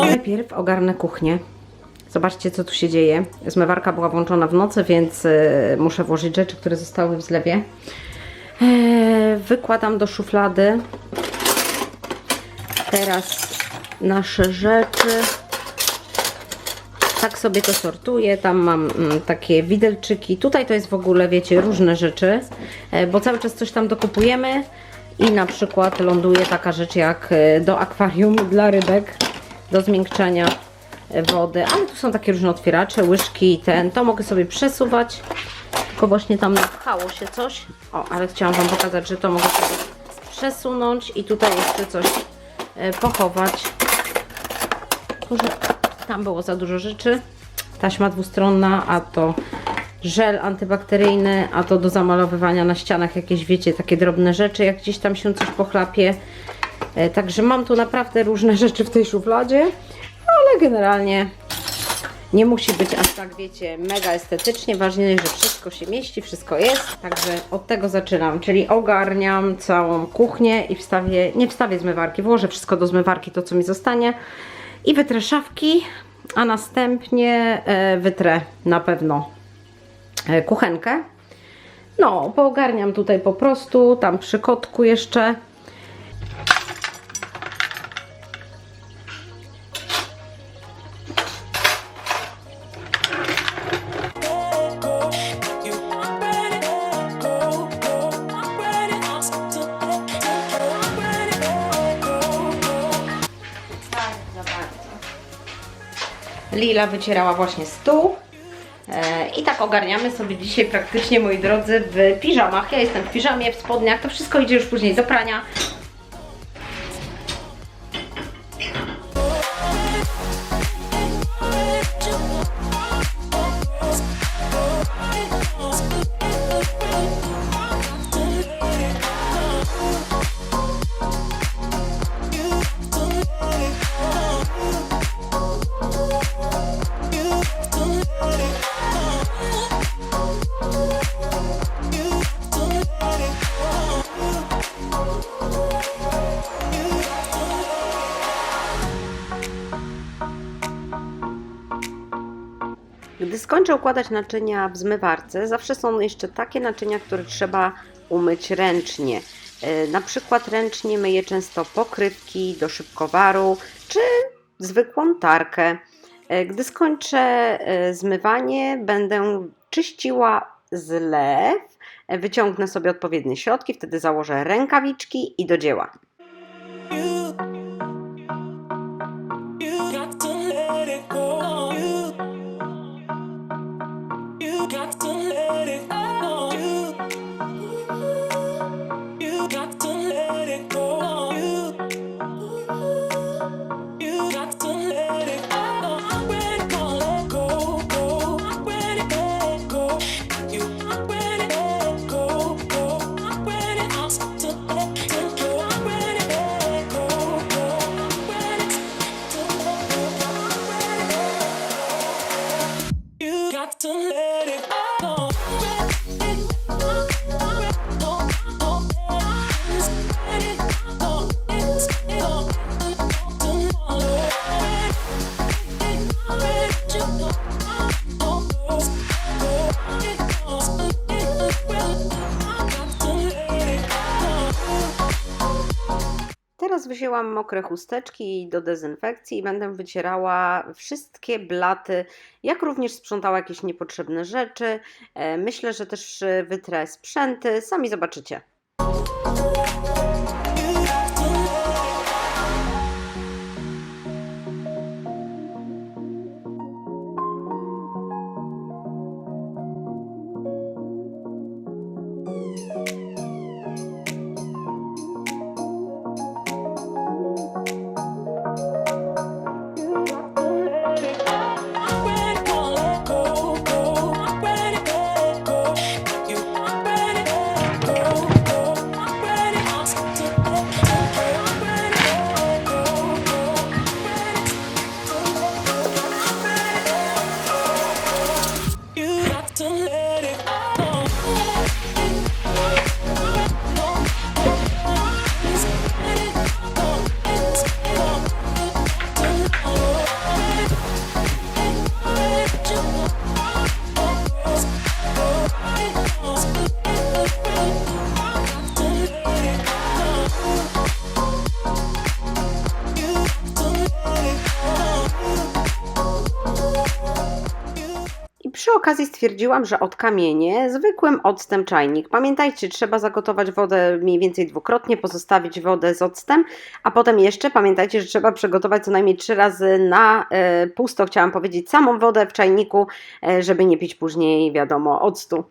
Najpierw ogarnę kuchnię. Zobaczcie, co tu się dzieje. Zmywarka była włączona w nocy, więc y, muszę włożyć rzeczy, które zostały w zlewie. Eee, wykładam do szuflady. Teraz nasze rzeczy. Tak sobie to sortuję. Tam mam mm, takie widelczyki. Tutaj to jest w ogóle, wiecie, różne rzeczy, e, bo cały czas coś tam dokupujemy. I na przykład ląduje taka rzecz jak e, do akwarium dla rybek, do zmiękczania e, wody. Ale tu są takie różne otwieracze, łyżki i ten. To mogę sobie przesuwać. Tylko właśnie tam napchało się coś. O, ale chciałam Wam pokazać, że to mogę sobie przesunąć i tutaj jeszcze coś e, pochować. Może tam było za dużo rzeczy. Taśma dwustronna, a to żel antybakteryjny, a to do zamalowywania na ścianach jakieś, wiecie, takie drobne rzeczy, jak gdzieś tam się coś pochlapie. E, Także mam tu naprawdę różne rzeczy w tej szufladzie, ale generalnie nie musi być aż tak, wiecie, mega estetycznie. Ważne, że wszystko się mieści, wszystko jest. Także od tego zaczynam, czyli ogarniam całą kuchnię i wstawię, nie wstawię zmywarki, włożę wszystko do zmywarki, to co mi zostanie i wytrę szafki, a następnie e, wytrę na pewno kuchenkę. No, poogarniam tutaj po prostu, tam przy kotku jeszcze. Lila wycierała właśnie stół. E, I tak ogarniamy sobie dzisiaj praktycznie, moi drodzy, w piżamach. Ja jestem w piżamie, w spodniach, to wszystko idzie już później do prania. Gdy skończę układać naczynia w zmywarce, zawsze są jeszcze takie naczynia, które trzeba umyć ręcznie. E, Na przykład ręcznie myję często pokrywki do szybkowaru czy zwykłą tarkę. E, Gdy skończę e, zmywanie, będę czyściła zlew, wyciągnę sobie odpowiednie środki, wtedy założę rękawiczki i do dzieła. Teraz wzięłam mokre chusteczki do dezynfekcji i będę wycierała wszystkie blaty, jak również sprzątała jakieś niepotrzebne rzeczy. E, Myślę, że też wytrę sprzęty, sami zobaczycie. Przy okazji stwierdziłam, że odkamienię zwykłym octem czajnik. Pamiętajcie, trzeba zagotować wodę mniej więcej dwukrotnie, pozostawić wodę z octem, a potem jeszcze pamiętajcie, że trzeba przygotować co najmniej trzy razy na e, pusto, chciałam powiedzieć, samą wodę w czajniku, e, żeby nie pić później, wiadomo, octu.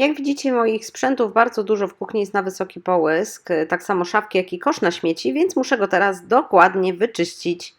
Jak widzicie, moich sprzętów bardzo dużo w kuchni jest na wysoki połysk, tak samo szafki, jak i kosz na śmieci, więc muszę go teraz dokładnie wyczyścić.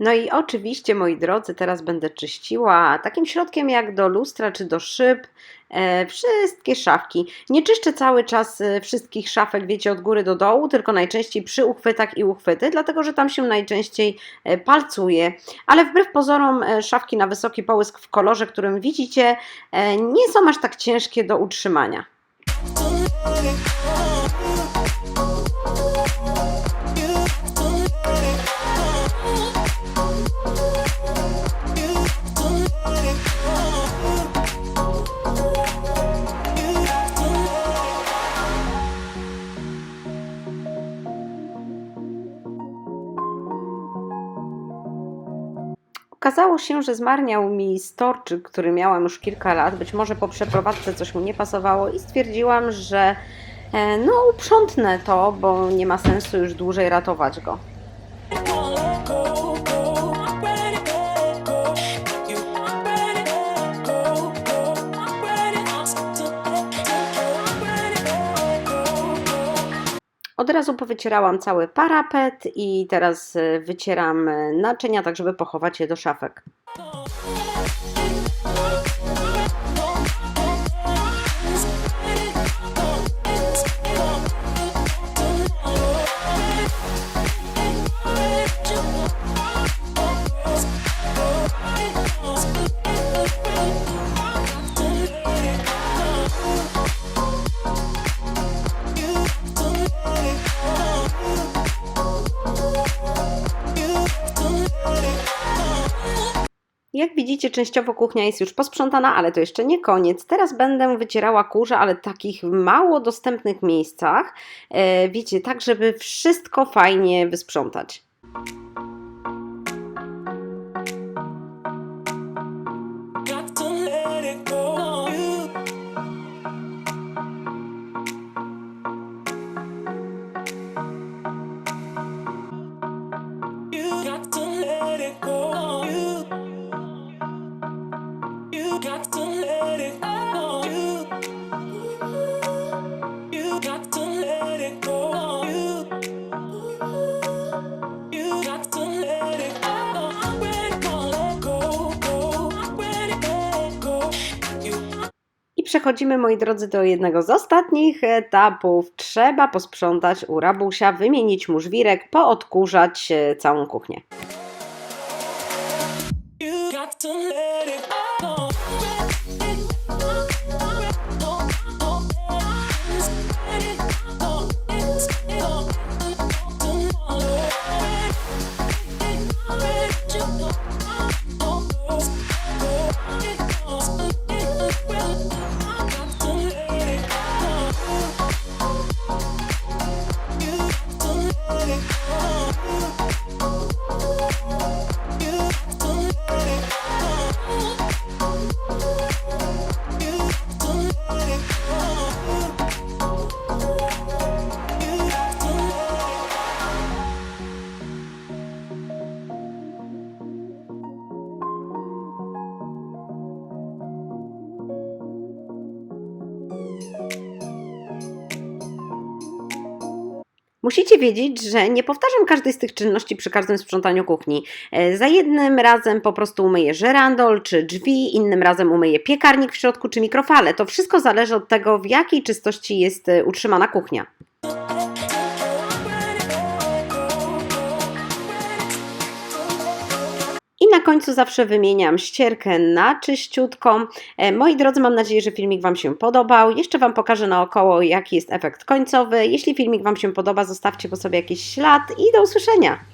No i oczywiście, moi drodzy, teraz będę czyściła takim środkiem jak do lustra czy do szyb e, wszystkie szafki. Nie czyszczę cały czas e, wszystkich szafek, wiecie, od góry do dołu, tylko najczęściej przy uchwytach i uchwyty, dlatego że tam się najczęściej e, palcuje. Ale wbrew pozorom e, szafki na wysoki połysk w kolorze, którym widzicie, e, nie są aż tak ciężkie do utrzymania. Okazało się, że zmarniał mi storczyk, który miałam już kilka lat. Być może po przeprowadzce coś mu nie pasowało i stwierdziłam, że e, no uprzątnę to, bo nie ma sensu już dłużej ratować go. go, razu powycierałam cały parapet i teraz e, wycieram e, naczynia, tak żeby pochować je do szafek. Jak widzicie, częściowo kuchnia jest już posprzątana, ale to jeszcze nie koniec. Teraz będę wycierała kurze, ale w takich mało dostępnych miejscach. E, wiecie, tak żeby wszystko fajnie wysprzątać. Przechodzimy, moi drodzy, do jednego z ostatnich etapów. Trzeba posprzątać u rabusia, wymienić mu żwirek, poodkurzać e, całą kuchnię. You got to let it go. Musicie wiedzieć, że nie powtarzam każdej z tych czynności przy każdym sprzątaniu kuchni. E, Za jednym razem po prostu umyję żerandol czy drzwi, innym razem umyję piekarnik w środku czy mikrofale. To wszystko zależy od tego, w jakiej czystości jest e, utrzymana kuchnia. Na końcu zawsze wymieniam ścierkę na czyściutką. E, Moi drodzy, mam nadzieję, że filmik Wam się podobał. Jeszcze Wam pokażę naokoło, jaki jest efekt końcowy. Jeśli filmik Wam się podoba, zostawcie po sobie jakiś ślad i do usłyszenia.